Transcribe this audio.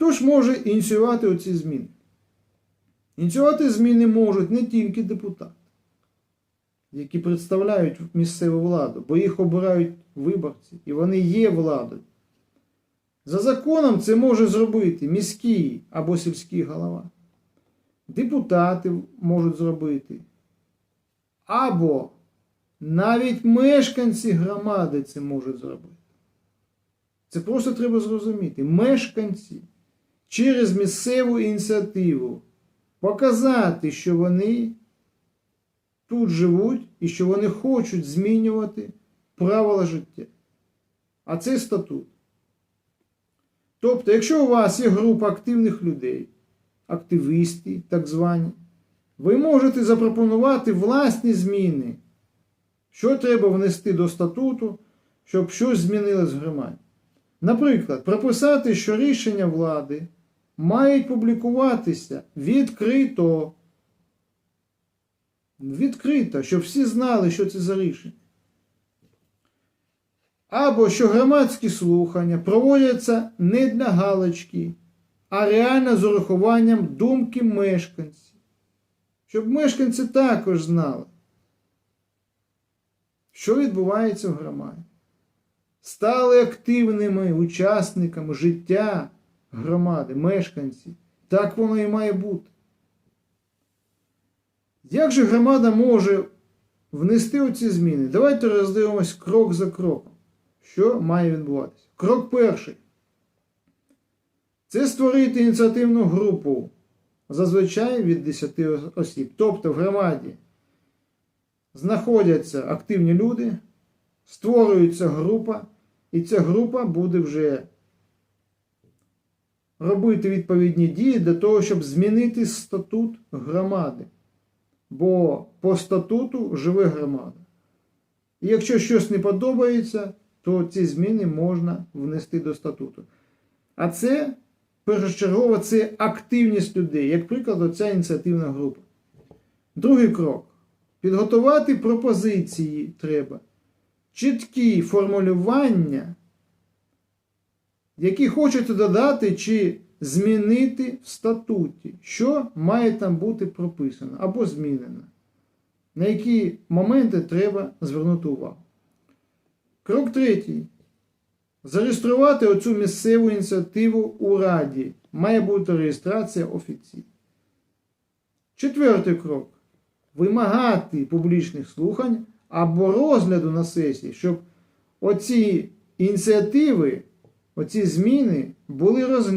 Хто ж може ініціювати оці зміни? Ініціювати зміни можуть не тільки депутати, які представляють місцеву владу, бо їх обирають виборці, і вони є владою. За законом це може зробити міський або сільський голова. Депутати можуть зробити. Або навіть мешканці громади це можуть зробити. Це просто треба зрозуміти. Мешканці через місцеву ініціативу показати, що вони тут живуть і що вони хочуть змінювати правила життя. А це статут. Тобто, якщо у вас є група активних людей, активісти, так звані, ви можете запропонувати власні зміни, що треба внести до статуту, щоб щось змінилось в громаді. Наприклад, прописати, що рішення влади мають публікуватися відкрито. Відкрито, щоб всі знали, що це за рішення. Або що громадські слухання проводяться не для галочки, а реально з урахуванням думки мешканців. Щоб мешканці також знали, що відбувається в громаді. Стали активними учасниками життя громади, мешканців. Так воно і має бути. Як же громада може внести оці зміни? Давайте роздивимось крок за кроком, що має відбуватися. Крок перший. Це створити ініціативну групу зазвичай від 10 осіб. Тобто в громаді знаходяться активні люди, створюється група, і ця група буде вже робити відповідні дії для того, щоб змінити статут громади. Бо по статуту живе громада. І якщо щось не подобається, то ці зміни можна внести до статуту. А це першочергово це активність людей, як приклад, ця ініціативна група. Другий крок. Підготувати пропозиції треба. Чіткі формулювання, які хочете додати чи змінити в статуті, що має там бути прописано або змінено. На які моменти треба звернути увагу. Крок третій. Зареєструвати оцю місцеву ініціативу у Раді. Має бути реєстрація офіційна. Четвертий крок. Вимагати публічних слухань або розгляду на сесії, щоб оці ініціативи, оці зміни були розглянуті.